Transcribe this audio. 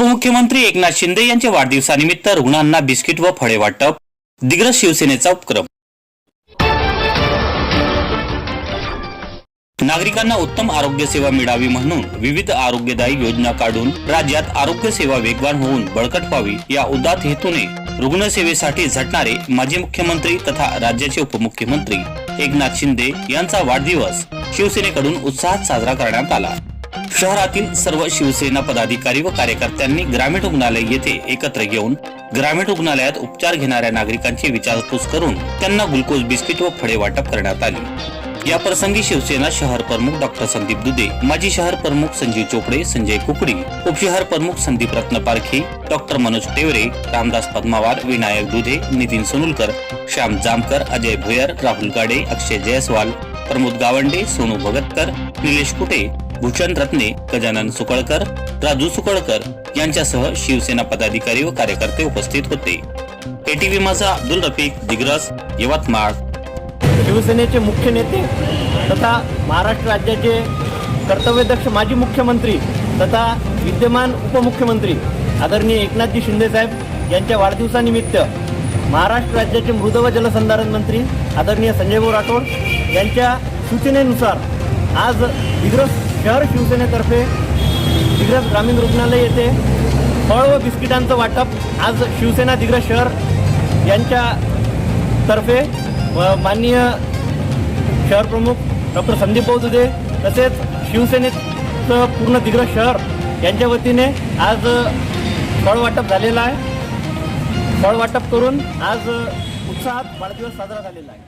उपमुख्यमंत्री एकनाथ शिंदे यांच्या वाढदिवसानिमित्त रुग्णांना बिस्किट व फळे वाटप दिग्रस शिवसेनेचा उपक्रम. नागरिकांना उत्तम आरोग्य सेवा मिळावी म्हणून विविध आरोग्यदायी योजना काढून राज्यात आरोग्य सेवा वेगवान होऊन बळकट व्हावी या उदात हेतूने रुग्णसेवेसाठी झटणारे माजी मुख्यमंत्री तथा राज्याचे उपमुख्यमंत्री एकनाथ शिंदे यांचा वाढदिवस शिवसेनेकडून उत्साहात साजरा करण्यात आला. शहरातील सर्व शिवसेना पदाधिकारी व कार्यकर्त्यांनी ग्रामीण रुग्णालय येथे एकत्र येऊन ग्रामीण रुग्णालयात उपचार घेणाऱ्या नागरिकांची विचारपूस करून त्यांना ग्लुकोज बिस्किट व फळे वाटप करण्यात आली. या प्रसंगी शिवसेना शहर प्रमुख डॉक्टर संदीप दुधे माजी शहर प्रमुख संजीव चोपडे संजय कुकडी उपशहर प्रमुख संदीप रत्न पारखी डॉक्टर मनोज टेवरे रामदास पद्मावार विनायक दुधे नितीन सोनुलकर श्याम जामकर अजय भुयर राहुल गाडे अक्षय जयस्वाल प्रमोद गावंडे सोनू भगतकर निलेश कुटे भूषण रत्ने गजानन सुकळकर राजू सुकळकर यांच्यासह शिवसेना पदाधिकारी व कार्यकर्ते उपस्थित होते. एटीव्ही माझा अब्दुल रफिक दिग्रस यवतमाळ. शिवसेनेचे मुख्य नेते तथा महाराष्ट्र राज्याचे कर्तव्यदक्ष माजी मुख्यमंत्री तथा विद्यमान उपमुख्यमंत्री आदरणीय एकनाथजी शिंदेसाहेब यांच्या वाढदिवसानिमित्त महाराष्ट्र राज्याचे मृद व जलसंधारण मंत्री आदरणीय संजयभाऊ राठोड यांच्या सूचनेनुसार आज दिग्रस शहर शिवसेनेतर्फे दिग्रस ग्रामीण रुग्णालय येथे फळ व बिस्किटांचं वाटप. आज शिवसेना दिग्रस शहर यांच्या तर्फे व माननीय शहर प्रमुख डॉक्टर संदीप भाऊ तसेच शिवसेनेचं पूर्ण दिग्रस शहर यांच्या वतीने आज फळ वाटप झालेलं आहे. फळ वाटप करून आज उत्साहात वाढदिवस साजरा झालेला आहे.